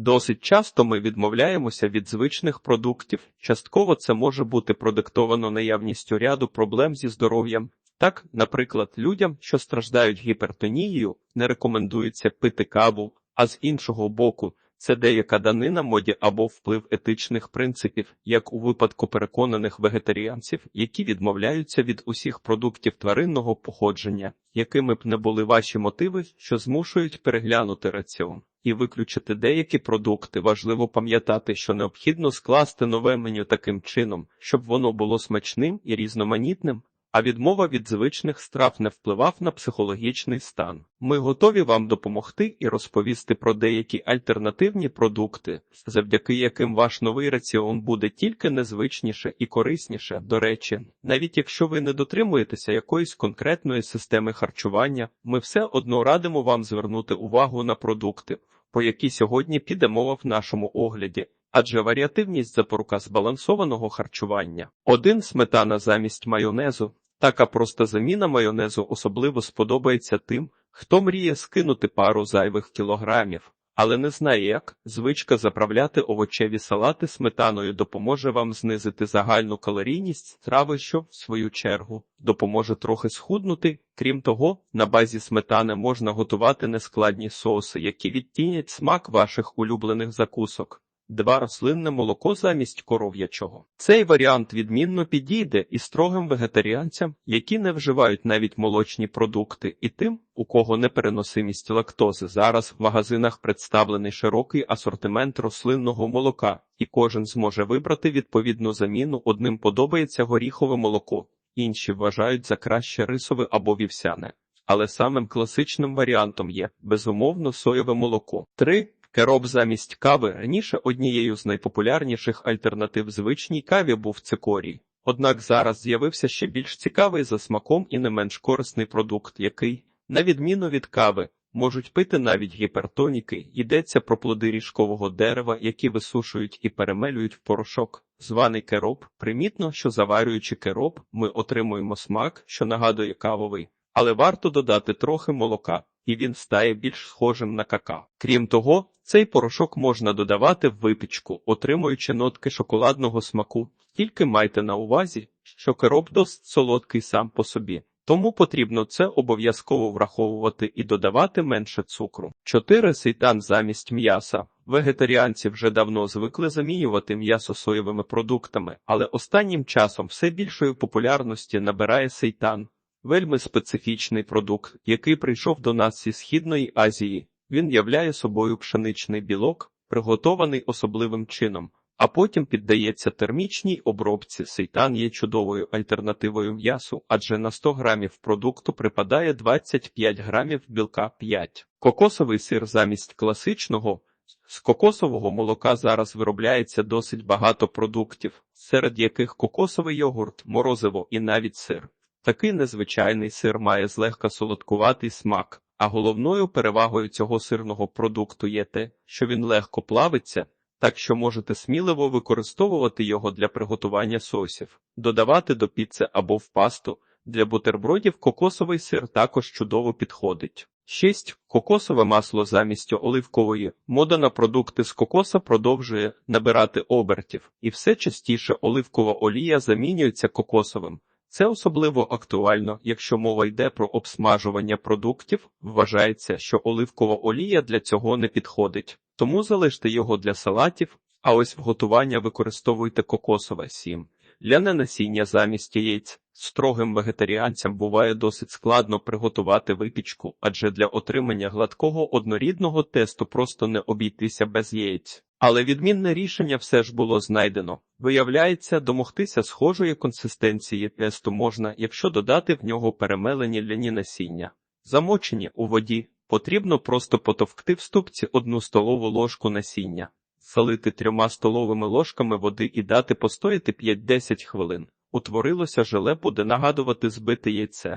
Досить часто ми відмовляємося від звичних продуктів. Частково це може бути продиктовано наявністю ряду проблем зі здоров'ям. Так, наприклад, людям, що страждають гіпертонією, не рекомендується пити каву, а з іншого боку, це деяка данина моді або вплив етичних принципів, як у випадку переконаних вегетаріанців, які відмовляються від усіх продуктів тваринного походження, якими б не були ваші мотиви, що змушують переглянути раціон. І виключити деякі продукти. Важливо пам'ятати, що необхідно скласти нове меню таким чином, щоб воно було смачним і різноманітним, а відмова від звичних страв не впливав на психологічний стан. Ми готові вам допомогти і розповісти про деякі альтернативні продукти, завдяки яким ваш новий раціон буде тільки незвичніше і корисніше. До речі, навіть якщо ви не дотримуєтеся якоїсь конкретної системи харчування, ми все одно радимо вам звернути увагу на продукти, про які сьогодні піде мова в нашому огляді. Адже варіативність запорука збалансованого харчування. Один сметана замість майонезу. Така проста заміна майонезу особливо сподобається тим, хто мріє скинути пару зайвих кілограмів, але не знає як. Звичка заправляти овочеві салати сметаною допоможе вам знизити загальну калорійність страви, що, в свою чергу, допоможе трохи схуднути. Крім того, на базі сметани можна готувати нескладні соуси, які відтінять смак ваших улюблених закусок. Два рослинне молоко замість коров'ячого. Цей варіант відмінно підійде і строгим вегетаріанцям, які не вживають навіть молочні продукти, і тим, у кого непереносимість лактози. Зараз в магазинах представлений широкий асортимент рослинного молока, і кожен зможе вибрати відповідну заміну. Одним подобається горіхове молоко, інші вважають за краще рисове або вівсяне. Але самим класичним варіантом є безумовно соєве молоко. 3. Кероб замість кави раніше однією з найпопулярніших альтернатив звичній каві був цикорій. Однак зараз з'явився ще більш цікавий за смаком і не менш корисний продукт, який, на відміну від кави, можуть пити навіть гіпертоніки. Йдеться про плоди ріжкового дерева, які висушують і перемелюють в порошок. Званий кероб. Примітно, що заварюючи кероб, ми отримуємо смак, що нагадує кавовий, але варто додати трохи молока і він стає більш схожим на какао. Крім того, цей порошок можна додавати в випічку, отримуючи нотки шоколадного смаку. Тільки майте на увазі, що кероб досить солодкий сам по собі, тому потрібно це обов'язково враховувати і додавати менше цукру. 4. Сейтан замість м'яса. Вегетаріанці вже давно звикли замінювати м'ясо соєвими продуктами, але останнім часом все більшої популярності набирає сейтан. Вельми специфічний продукт, який прийшов до нас зі Східної Азії. Він являє собою пшеничний білок, приготований особливим чином, а потім піддається термічній обробці. Сейтан є чудовою альтернативою м'ясу, адже на 100 грамів продукту припадає 25 грамів білка 5. Кокосовий сир замість класичного. З кокосового молока зараз виробляється досить багато продуктів, серед яких кокосовий йогурт, морозиво і навіть сир. Такий незвичайний сир має злегка солодкуватий смак, а головною перевагою цього сирного продукту є те, що він легко плавиться, так що можете сміливо використовувати його для приготування сосів, додавати до піци або в пасту. Для бутербродів кокосовий сир також чудово підходить. 6. Кокосове масло замість оливкової. Мода на продукти з кокоса продовжує набирати обертів, і все частіше оливкова олія замінюється кокосовим. Це особливо актуально, якщо мова йде про обсмажування продуктів, вважається, що оливкова олія для цього не підходить, тому залиште його для салатів, а ось в готування використовуйте кокосове сім. Ляне насіння замість яєць. Строгим вегетаріанцям буває досить складно приготувати випічку, адже для отримання гладкого однорідного тесту просто не обійтися без яєць. Але відмінне рішення все ж було знайдено. Виявляється, домогтися схожої консистенції тесту можна, якщо додати в нього перемелені ляні насіння. Замочені у воді потрібно просто потовкти в ступці одну столову ложку насіння, залити трьома столовими ложками води і дати постояти 5-10 хвилин. Утворилося желе буде нагадувати збите яйце.